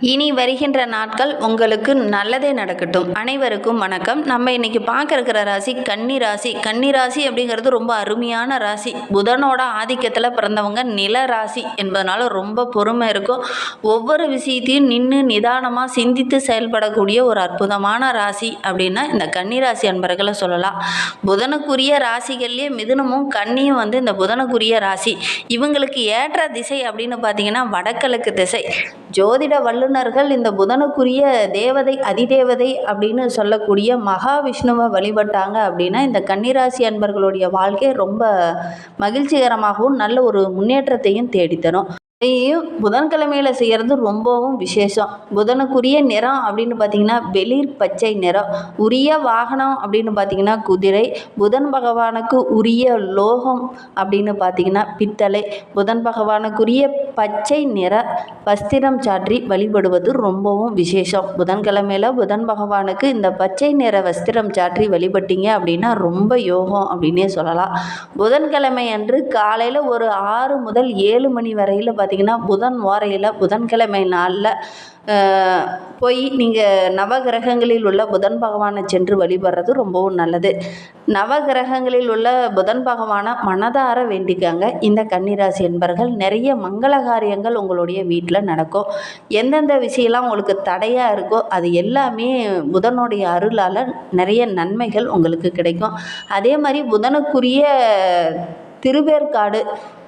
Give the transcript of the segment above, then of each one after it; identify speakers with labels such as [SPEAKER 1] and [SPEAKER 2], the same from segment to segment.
[SPEAKER 1] இனி வருகின்ற நாட்கள் உங்களுக்கு நல்லதே நடக்கட்டும். அனைவருக்கும் வணக்கம். நம்ம இன்னைக்கு பார்க்க இருக்கிற ராசி கன்னி ராசி. கன்னி ராசி அப்படிங்கிறது ரொம்ப அருமையான ராசி. புதனோட ஆதிக்கத்தில் பிறந்தவங்க நில ராசி என்பதனால ரொம்ப பொறுமை இருக்கும். ஒவ்வொரு விஷயத்தையும் நின்று நிதானமாக சிந்தித்து செயல்படக்கூடிய ஒரு அற்புதமான ராசி அப்படின்னா இந்த கன்னி ராசி அன்பர்களை சொல்லலாம். புதனுக்குரிய ராசிகள்லேயே மிதுனமும் கன்னியும் வந்து இந்த புதனுக்குரிய ராசி. இவங்களுக்கு ஏற்ற திசை அப்படின்னு பார்த்தீங்கன்னா வடகிழக்கு திசை. ஜோதிட வல்லுநர்கள் இந்த புதனுக்குரிய தேவதை அதிதேவதை அப்படின்னு சொல்லக்கூடிய மகாவிஷ்ணுவை வழிபட்டாங்க அப்படின்னா இந்த கன்னிராசி அன்பர்களுடைய வாழ்க்கை ரொம்ப மகிழ்ச்சிகரமாகவும் நல்ல ஒரு முன்னேற்றத்தையும் தேடித்தரும். புதன்கிழமையில் செய்கிறது ரொம்பவும் விசேஷம். புதனுக்குரிய நிறம் அப்படின்னு பார்த்தீங்கன்னா வெளிர் பச்சை நிறம். உரிய வாகனம் அப்படின்னு பார்த்தீங்கன்னா குதிரை. புதன் பகவானுக்கு உரிய லோகம் அப்படின்னு பார்த்தீங்கன்னா பித்தளை. புதன் பகவானுக்குரிய பச்சை நிற வஸ்திரம் சாற்றி வழிபடுவது ரொம்பவும் விசேஷம். புதன்கிழமையில் புதன் பகவானுக்கு இந்த பச்சை நிற வஸ்திரம் சாற்றி வழிபட்டீங்க அப்படின்னா ரொம்ப யோகம் அப்படின்னே சொல்லலாம். புதன்கிழமை அன்று காலையில் ஒரு ஆறு முதல் ஏழு மணி வரையில் பார்த்தீங்கன்னா புதன் ஓரையில் புதன்கிழமை நாளில் போய் நீங்கள் நவகிரகங்களில் உள்ள புதன் பகவானை சென்று வழிபடுறது ரொம்பவும் நல்லது. நவகிரகங்களில் உள்ள புதன் பகவானை மனதார வேண்டிக்காங்க. இந்த கன்னிராசி என்பர்கள் நிறைய மங்கள காரியங்கள் உங்களுடைய வீட்டில் நடக்கும். எந்தெந்த விஷயம்லாம் உங்களுக்கு தடையாக இருக்கோ அது எல்லாமே புதனுடைய அருளால் நிறைய நன்மைகள் உங்களுக்கு கிடைக்கும். அதே மாதிரி புதனுக்குரிய திருவேற்காடு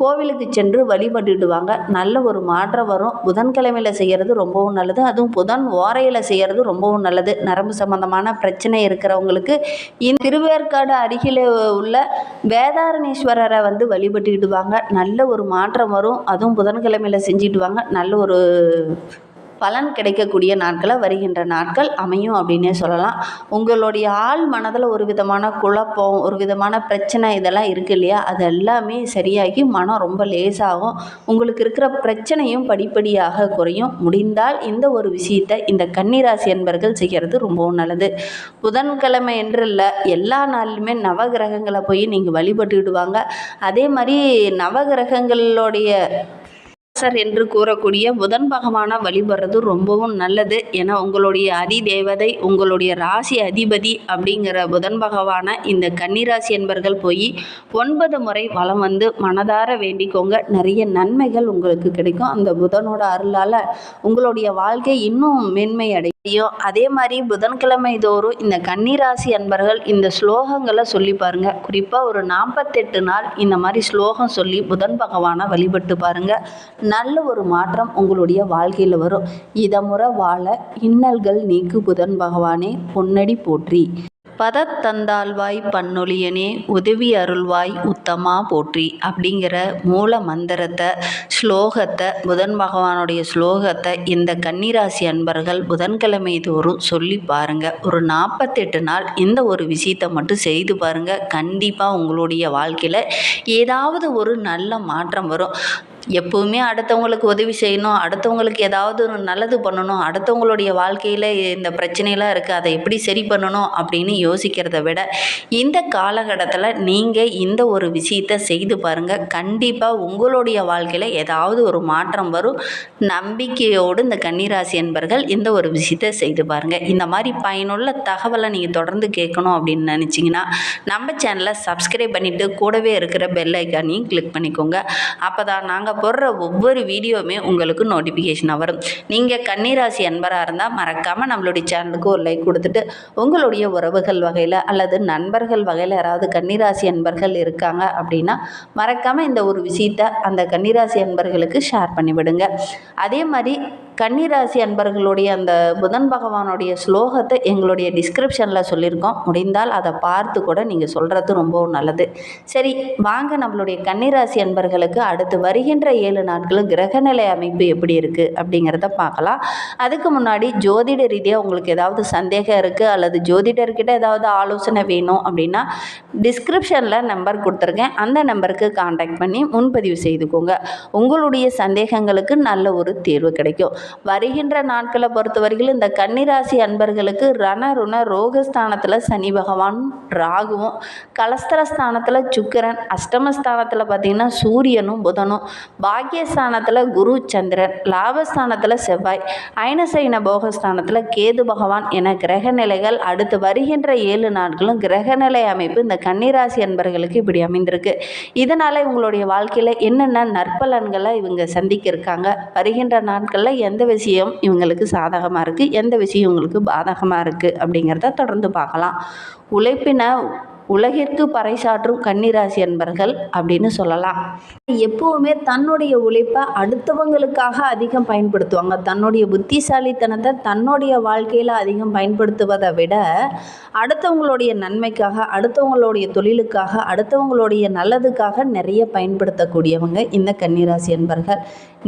[SPEAKER 1] கோவிலுக்கு சென்று வழிபட்டுடுவாங்க. நல்ல ஒரு மாற்றம் வரும். புதன்கிழமையில் செய்கிறது ரொம்பவும் நல்லது. அதுவும் புதன் ஓரையில் செய்கிறது ரொம்பவும் நல்லது. நரம்பு சம்பந்தமான பிரச்சனை இருக்கிறவங்களுக்கு இந்த திருவேற்காடு அருகில் உள்ள வேதாரணேஸ்வரரை வந்து வழிபட்டுக்கிடுவாங்க நல்ல ஒரு மாற்றம் வரும். அதுவும் புதன்கிழமையில் செஞ்சிடுவாங்க. நல்ல ஒரு பலன் கிடைக்கக்கூடிய நாட்களை வருகின்ற நாட்கள் அமையும் அப்படின்னே சொல்லலாம். உங்களுடைய ஆள் மனதில் ஒரு விதமான குழப்பம் ஒரு விதமான பிரச்சனை இதெல்லாம் இருக்கு இல்லையா? அது எல்லாமே சரியாகி மனம் ரொம்ப லேசாகும். உங்களுக்கு இருக்கிற பிரச்சனையும் படிப்படியாக குறையும். முடிந்தால் இந்த ஒரு விஷயத்தை இந்த கன்னிராசி என்பர்கள் செய்கிறது ரொம்பவும் நல்லது. புதன்கிழமை என்று இல்லை எல்லா நாளிலுமே நவகிரகங்களை போய் நீங்கள் வழிபட்டுடுவாங்க அதே மாதிரி நவகிரகங்களுடைய சார் என்று கூறக்கூடிய புதன் பகவானை வழிபடுறது ரொம்பவும் நல்லது. ஏன்னா உங்களுடைய அதி தேவதை உங்களுடைய ராசி அதிபதி அப்படிங்கிற புதன் பகவானை இந்த கன்னிராசி என்பர்கள் போய் ஒன்பது முறை வலம் வந்து மனதார வேண்டிக்கோங்க. நிறைய நன்மைகள் உங்களுக்கு கிடைக்கும். அந்த புதனோட அருளால் உங்களுடைய வாழ்க்கை இன்னும் மேன்மை ஐயோ அதே மாதிரி புதன்கிழமை தோறும் இந்த கன்னிராசி அன்பர்கள் இந்த ஸ்லோகங்களை சொல்லி பாருங்க. குறிப்பாக ஒரு நாற்பத்தெட்டு நாள் இந்த மாதிரி ஸ்லோகம் சொல்லி புதன் பகவானை வழிபட்டு பாருங்க. நல்ல ஒரு மாற்றம் உங்களுடைய வாழ்க்கையில் வரும். இதமுறை வாழ இன்னல்கள் நீக்கு புதன் பகவானே பொன்னடி போற்றி. பதத்தந்தாழ்வாய் பன்னொழியனே உதவி அருள்வாய் உத்தமா போற்றி அப்படிங்கிற மூல மந்திரத்தை ஸ்லோகத்தை புதன் பகவானுடைய ஸ்லோகத்தை இந்த கன்னிராசி அன்பர்கள் புதன்கிழமை தோறும் சொல்லி பாருங்கள் ஒரு நாற்பத்தெட்டு நாள் இந்த ஒரு விஷயத்தை மட்டும் செய்து பாருங்கள் கண்டிப்பாக உங்களுடைய வாழ்க்கையில் ஏதாவது ஒரு நல்ல மாற்றம் வரும். எப்போவுமே அடுத்தவங்களுக்கு உதவி செய்யணும் அடுத்தவங்களுக்கு ஏதாவது ஒரு நல்லது பண்ணணும் அடுத்தவங்களுடைய வாழ்க்கையில் இந்த பிரச்சனையெல்லாம் இருக்குது அதை எப்படி சரி பண்ணணும் அப்படின்னு யோசிக்கிறத விட இந்த காலகட்டத்தில் நீங்கள் இந்த ஒரு விஷயத்தை செய்து பாருங்கள் கண்டிப்பாக உங்களுடைய வாழ்க்கையில் ஏதாவது ஒரு மாற்றம் வரும். நம்பிக்கையோடு இந்த கன்னிராசி என்பர்கள் இந்த ஒரு விஷயத்தை செய்து பாருங்கள் இந்த மாதிரி பயனுள்ள தகவலை நீங்கள் தொடர்ந்து கேட்கணும் அப்படின்னு நினச்சிங்கன்னா நம்ம சேனலை சப்ஸ்கிரைப் பண்ணிவிட்டு கூடவே இருக்கிற பெல் ஐக்கானையும் கிளிக் பண்ணிக்கோங்க. அப்போ தான் நாங்கள் போடுற ஒவ்வொரு வீடியோவுமே உங்களுக்கு நோட்டிஃபிகேஷனாக வரும். நீங்கள் கன்னிராசி அன்பராக இருந்தால் மறக்காமல் நம்மளுடைய சேனலுக்கு ஒரு லைக் கொடுத்துட்டு உங்களுடைய உறவுகள் வகையில் அல்லது நண்பர்கள் வகையில் யாராவது கன்னிராசி அன்பர்கள் இருக்காங்க அப்படின்னா மறக்காமல் இந்த ஒரு விஷயத்தை அந்த கன்னிராசி அன்பர்களுக்கு ஷேர் பண்ணிவிடுங்க. அதே மாதிரி கன்னிராசி அன்பர்களுடைய அந்த புதன் பகவானுடைய ஸ்லோகத்தை எங்களுடைய டிஸ்கிரிப்ஷனில் சொல்லியிருக்கோம். முடிந்தால் அதை பார்த்து கூட நீங்கள் சொல்கிறது ரொம்பவும் நல்லது. சரி வாங்க நம்மளுடைய கன்னிராசி அன்பர்களுக்கு அடுத்து வருகின்ற ஏழு நாட்களும் கிரகநிலை அமைப்பு எப்படி இருக்குது அப்படிங்கிறத பார்க்கலாம். அதுக்கு முன்னாடி ஜோதிட ரீதியாக உங்களுக்கு ஏதாவது சந்தேகம் இருக்குது அல்லது ஜோதிடர்கிட்ட ஏதாவது ஆலோசனை வேணும் அப்படின்னா டிஸ்கிரிப்ஷனில் நம்பர் கொடுத்துருக்கேன். அந்த நம்பருக்கு காண்டாக்ட் பண்ணி முன்பதிவு செய்துக்கோங்க. உங்களுடைய சந்தேகங்களுக்கு நல்ல ஒரு தீர்வு கிடைக்கும். வருகின்ற நாட்களை பொறுத்தவரையிலும் இந்த கன்னிராசி அன்பர்களுக்கு ரணருண ரோகஸ்தானத்தில் சனி பகவான் ராகுவும் கலஸ்தரஸ்தானத்தில் சுக்கிரன் அஷ்டமஸ்தானத்தில் பார்த்திங்கன்னா சூரியனும் புதனும் பாக்கியஸ்தானத்தில் குரு சந்திரன் லாபஸ்தானத்தில் செவ்வாய் ஐனசைன போகஸ்தானத்தில் கேது பகவான் என கிரக நிலைகள் அடுத்து வருகின்ற ஏழு நாட்களும் கிரகநிலை அமைப்பு இந்த கன்னிராசி அன்பர்களுக்கு இப்படி அமைந்திருக்கு. இதனால் இவங்களுடைய வாழ்க்கையில் என்னென்ன நற்பலன்களை இவங்க சந்திக்க இருக்காங்க வருகின்ற நாட்களில் எந்த எந்த விஷயம் இவங்களுக்கு சாதகமாக இருக்குது எந்த விஷயம் இவங்களுக்கு பாதகமாக இருக்குது அப்படிங்கிறத தொடர்ந்து பார்க்கலாம். உழைப்பின உலகிற்கு பறைசாற்றும் கன்னிராசி என்பர்கள் அப்படின்னு சொல்லலாம். எப்போவுமே தன்னுடைய உழைப்பை அடுத்தவங்களுக்காக அதிகம் பயன்படுத்துவாங்க. தன்னுடைய புத்திசாலித்தனத்தை தன்னுடைய வாழ்க்கையில் அதிகம் பயன்படுத்துவதை விட அடுத்தவங்களுடைய நன்மைக்காக அடுத்தவங்களுடைய தொழிலுக்காக அடுத்தவங்களுடைய நல்லதுக்காக நிறைய பயன்படுத்தக்கூடியவங்க இந்த கன்னிராசி என்பர்கள்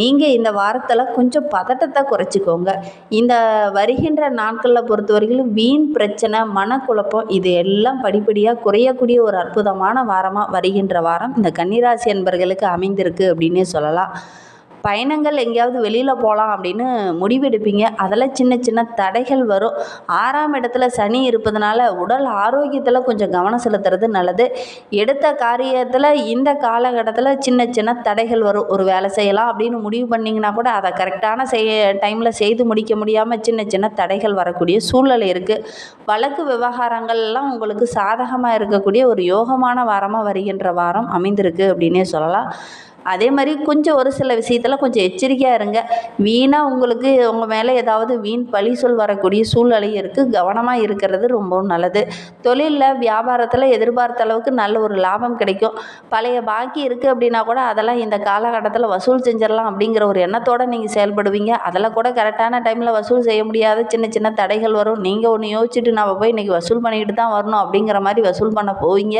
[SPEAKER 1] நீங்கள் இந்த வாரத்தில் கொஞ்சம் பதட்டத்தை குறைச்சிக்கோங்க. இந்த வருகின்ற நாட்களில் பொறுத்தவரையிலும் வீண் பிரச்சனை மனக்குழப்பம் இது எல்லாம் படிப்படியாக குறையக்கூடிய ஒரு அற்புதமான வாரமாக வருகின்ற வாரம் இந்த கன்னிராசி என்பர்களுக்கு அமைந்திருக்கு அப்படின்னே சொல்லலாம். பயணங்கள் எங்கேயாவது வெளியில் போகலாம் அப்படின்னு முடிவெடுப்பீங்க. அதில் சின்ன சின்ன தடைகள் வரும். ஆறாம் இடத்துல சனி இருப்பதனால உடல் ஆரோக்கியத்தில் கொஞ்சம் கவனம் செலுத்துறது நல்லது. எடுத்த காரியத்தில் இந்த காலகட்டத்தில் சின்ன சின்ன தடைகள் வரும். ஒரு வேலை செய்யலாம் அப்படின்னு முடிவு பண்ணிங்கன்னா கூட அதை கரெக்டான செய்ய டைமில் செய்து முடிக்க முடியாமல் சின்ன சின்ன தடைகள் வரக்கூடிய சூழ்நிலை இருக்குது வழக்கு விவகாரங்கள்லாம் உங்களுக்கு சாதகமாக இருக்கக்கூடிய ஒரு யோகமான வாரமாக வருகின்ற வாரம் அமைந்திருக்கு அப்படின்னே சொல்லலாம். அதே மாதிரி கொஞ்சம் ஒரு சில விஷயத்தில் கொஞ்சம் எச்சரிக்கையாக இருங்க. வீணாக உங்களுக்கு உங்கள் மேலே ஏதாவது வீண் பழி சொல் வரக்கூடிய சூழ்நிலை இருக்குது கவனமாக இருக்கிறது ரொம்பவும் நல்லது. தொழிலில் வியாபாரத்தில் எதிர்பார்த்த அளவுக்கு நல்ல ஒரு லாபம் கிடைக்கும். பழைய பாக்கி இருக்குது அப்படின்னா கூட அதெல்லாம் இந்த காலகட்டத்தில் வசூல் செஞ்சிடலாம் அப்படிங்கிற ஒரு எண்ணத்தோடு நீங்கள் செயல்படுவீங்க. அதெல்லாம் கூட கரெக்டான டைமில் வசூல் செய்ய முடியாத சின்ன சின்ன தடைகள் வரும். நீங்கள் ஒன்று யோசிச்சுட்டு நம்ம போய் இன்றைக்கி வசூல் பண்ணிக்கிட்டு தான் வரணும் அப்படிங்கிற மாதிரி வசூல் பண்ண போவீங்க.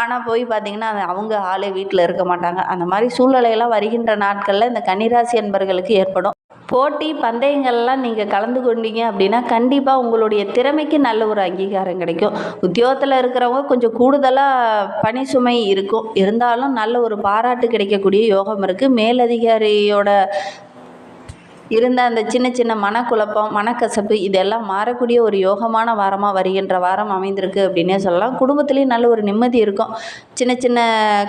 [SPEAKER 1] ஆனால் போய் பார்த்தீங்கன்னா அவங்க ஆளே வீட்டில் இருக்க மாட்டாங்க. அந்த மாதிரி சூழ்நிலையெல்லாம் வருகின்ற நாட்களில் இந்த கன்னிராசி என்பர்களுக்கு ஏற்படும். போட்டி பந்தயங்கள்லாம் நீங்கள் கலந்து கொண்டீங்க அப்படின்னா கண்டிப்பாக உங்களுடைய திறமைக்கு நல்ல ஒரு அங்கீகாரம் கிடைக்கும். உத்தியோகத்தில் இருக்கிறவங்க கொஞ்சம் கூடுதலாக பணி சுமை இருக்கும். இருந்தாலும் நல்ல ஒரு பாராட்டு கிடைக்கக்கூடிய யோகம் இருக்குது மேலதிகாரியோட இருந்த அந்த சின்ன சின்ன மனக்குழப்பம் மனக்கசப்பு இதெல்லாம் மாறக்கூடிய ஒரு யோகமான வாரமாக வருகின்ற வாரம் அமைந்திருக்கு அப்படின்னே சொல்லலாம். குடும்பத்துலேயும் நல்ல ஒரு நிம்மதி இருக்கும். சின்ன சின்ன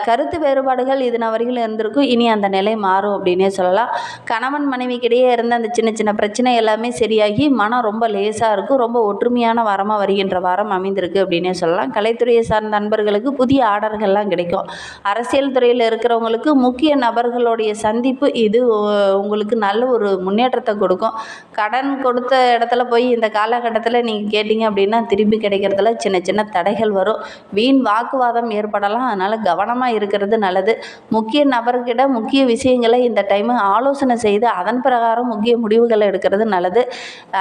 [SPEAKER 1] கருத்து வேறுபாடுகள் இது வரைக்கும் இருந்திருக்கும். இனி அந்த நிலை மாறும் அப்படின்னே சொல்லலாம். கணவன் மனைவிக்கிடையே இருந்த அந்த சின்ன சின்ன பிரச்சனை எல்லாமே சரியாகி மனம் ரொம்ப லேசாக இருக்கும் ரொம்ப ஒற்றுமையான வாரமாக வருகின்ற வாரம் அமைந்திருக்கு அப்படின்னே சொல்லலாம். கலைத்துறையை சார்ந்த நண்பர்களுக்கு புதிய ஆர்டர்கள்லாம் கிடைக்கும். அரசியல் துறையில் இருக்கிறவங்களுக்கு முக்கிய நபர்களுடைய சந்திப்பு இது உங்களுக்கு நல்ல ஒரு முன்னேற்றத்தை கொடுக்கும். கடன் கொடுத்த இடத்துல போய் இந்த காலகட்டத்தில் நீங்கள் கேட்டிங்க அப்படின்னா திரும்பி கிடைக்கிறதுல சின்ன சின்ன தடைகள் வரும். வீண் வாக்குவாதம் ஏற்படலாம். அதனால் கவனமாக இருக்கிறது நல்லது. முக்கிய நபர்கிட்ட முக்கிய விஷயங்களை இந்த டைமு ஆலோசனை செய்து அதன் பிரகாரம் முக்கிய முடிவுகளை எடுக்கிறது நல்லது.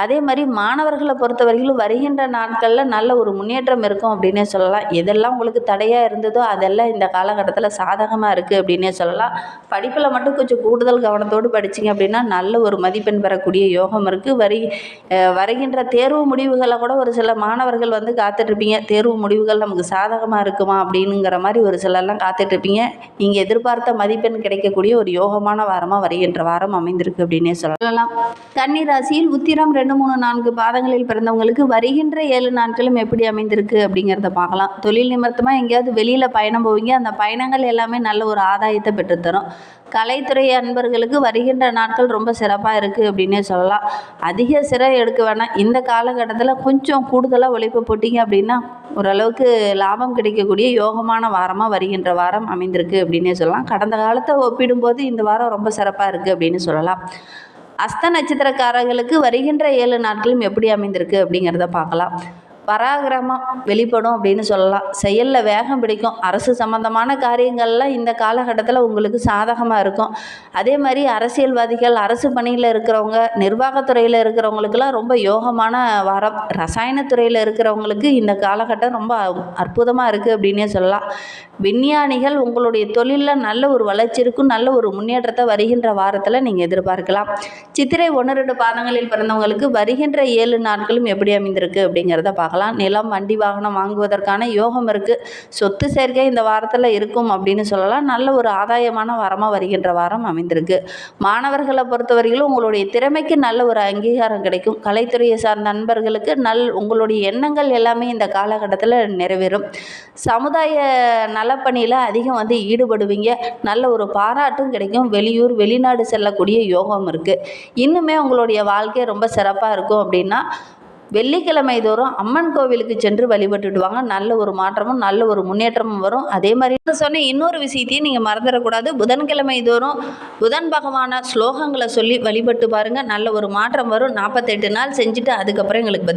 [SPEAKER 1] அதே மாதிரி மாணவர்களை பொறுத்தவரையிலும் வருகின்ற நாட்களில் நல்ல ஒரு முன்னேற்றம் இருக்கும் அப்படின்னே சொல்லலாம். எதெல்லாம் உங்களுக்கு தடையாக இருந்ததோ அதெல்லாம் இந்த காலகட்டத்தில் சாதகமாக இருக்குது அப்படின்னே சொல்லலாம். படிப்பில் மட்டும் கொஞ்சம் கூடுதல் கவனத்தோடு படிச்சீங்க அப்படின்னா நல்ல ஒரு மதிப்பெண் பெறக்கூடிய யோகம் இருக்குது வரி வருகின்ற தேர்வு முடிவுகளை கூட ஒரு சில மாணவர்கள் வந்து காத்துட்ருப்பீங்க தேர்வு முடிவுகள் நமக்கு சாதகமாக இருக்குமா அப்படின்னுங்கிற மாதிரி மாதிரி ஒரு சிலர்லாம் காத்துட்ருப்பீங்க. நீங்கள் எதிர்பார்த்த மதிப்பெண் கிடைக்கக்கூடிய ஒரு யோகமான வாரமாக வருகின்ற வாரம் அமைந்திருக்கு அப்படின்னே சொல்லலாம். கன்னி ராசியில் உத்திரம் ரெண்டு மூணு நான்கு பாதங்களில் பிறந்தவங்களுக்கு வருகின்ற ஏழு நாட்களும் எப்படி அமைந்திருக்கு அப்படிங்கிறத பார்க்கலாம். தொழில் நிமித்தமாக எங்கேயாவது வெளியில் பயணம் போவீங்க. அந்த பயணங்கள் எல்லாமே நல்ல ஒரு ஆதாயத்தை பெற்றுத்தரும். கலைத்துறை அன்பர்களுக்கு வருகின்ற நாட்கள் ரொம்ப சிறப்பாக இருக்குது அப்படின்னே சொல்லலாம். அதிக சிறை எடுக்க வேணாம். இந்த காலகட்டத்தில் கொஞ்சம் கூடுதலாக உழைப்பு போட்டிங்க அப்படின்னா ஓரளவுக்கு லாபம் கிடைக்கக்கூடிய யோகமான வாரமாக வருகின்ற வாரம் அமைந்திருக்கு அப்படின்னே சொல்லலாம். கடந்த காலத்தை ஒப்பிடும்போது இந்த வாரம் ரொம்ப சிறப்பாக இருக்குது அப்படின்னு சொல்லலாம். அஸ்த நட்சத்திரக்காரர்களுக்கு வருகின்ற ஏழு நாட்களும் எப்படி அமைந்திருக்கு அப்படிங்கிறத பார்க்கலாம். பராகிரமம் வெளிப்படும் அப்படின்னு சொல்லலாம். செயலில் வேகம் பிடிக்கும். அரசு சம்பந்தமான காரியங்கள்லாம் இந்த காலகட்டத்தில் உங்களுக்கு சாதகமாக இருக்கும். அதே மாதிரி அரசியல்வாதிகள் அரசு பணியில் இருக்கிறவங்க நிர்வாகத்துறையில் இருக்கிறவங்களுக்கெல்லாம் ரொம்ப யோகமான வாரம். ரசாயனத்துறையில் இருக்கிறவங்களுக்கு இந்த காலகட்டம் ரொம்ப அற்புதமாக இருக்குது அப்படின்னே சொல்லலாம். விஞ்ஞானிகள் உங்களுடைய தொழிலில் நல்ல ஒரு வளர்ச்சி இருக்கும் நல்ல ஒரு முன்னேற்றத்தை வருகின்ற வாரத்தில் நீங்கள் எதிர்பார்க்கலாம். சித்திரை ஒன்று ரெண்டு பாதங்களில் பிறந்தவங்களுக்கு வருகின்ற ஏழு நாட்களும் எப்படி அமைந்திருக்கு அப்படிங்கிறத பார்க்கலாம். நிலம் வண்டி வாகனம் வாங்குவதற்கான யோகம் இருக்குது சொத்து சேர்க்கை இந்த வாரத்தில் இருக்கும் அப்படின்னு சொல்லலாம். நல்ல ஒரு ஆதாயமான வாரமாக வருகின்ற வாரம் அமைந்திருக்கு. மாணவர்களை பொறுத்தவரையிலும் உங்களுடைய திறமைக்கு நல்ல ஒரு அங்கீகாரம் கிடைக்கும். கலைத்துறையை சார்ந்த நண்பர்களுக்கு நல் உங்களுடைய எண்ணங்கள் எல்லாமே இந்த காலகட்டத்தில் நிறைவேறும். சமுதாய நலப்பணியில் அதிகம் வந்து ஈடுபடுவீங்க. நல்ல ஒரு பாராட்டும் கிடைக்கும். வெளியூர் வெளிநாடு செல்லக்கூடிய யோகம் இருக்குது இன்னுமே உங்களுடைய வாழ்க்கை ரொம்ப சிறப்பாக இருக்கும் அப்படின்னா வெள்ளிக்கிழமை தோறும் அம்மன் கோவிலுக்கு சென்று வழிபட்டுட்டு வாங்க நல்ல ஒரு மாற்றமும் நல்ல ஒரு முன்னேற்றமும் வரும். அதே மாதிரி சொன்ன இன்னொரு விஷயத்தையும் நீங்கள் மறந்துடக்கூடாது. புதன்கிழமை தோறும் புதன் பகவான ஸ்லோகங்களை சொல்லி வழிபட்டு பாருங்கள் நல்ல ஒரு மாற்றம் வரும். நாற்பத்தெட்டு நாள் செஞ்சுட்டு அதுக்கப்புறம் எங்களுக்கு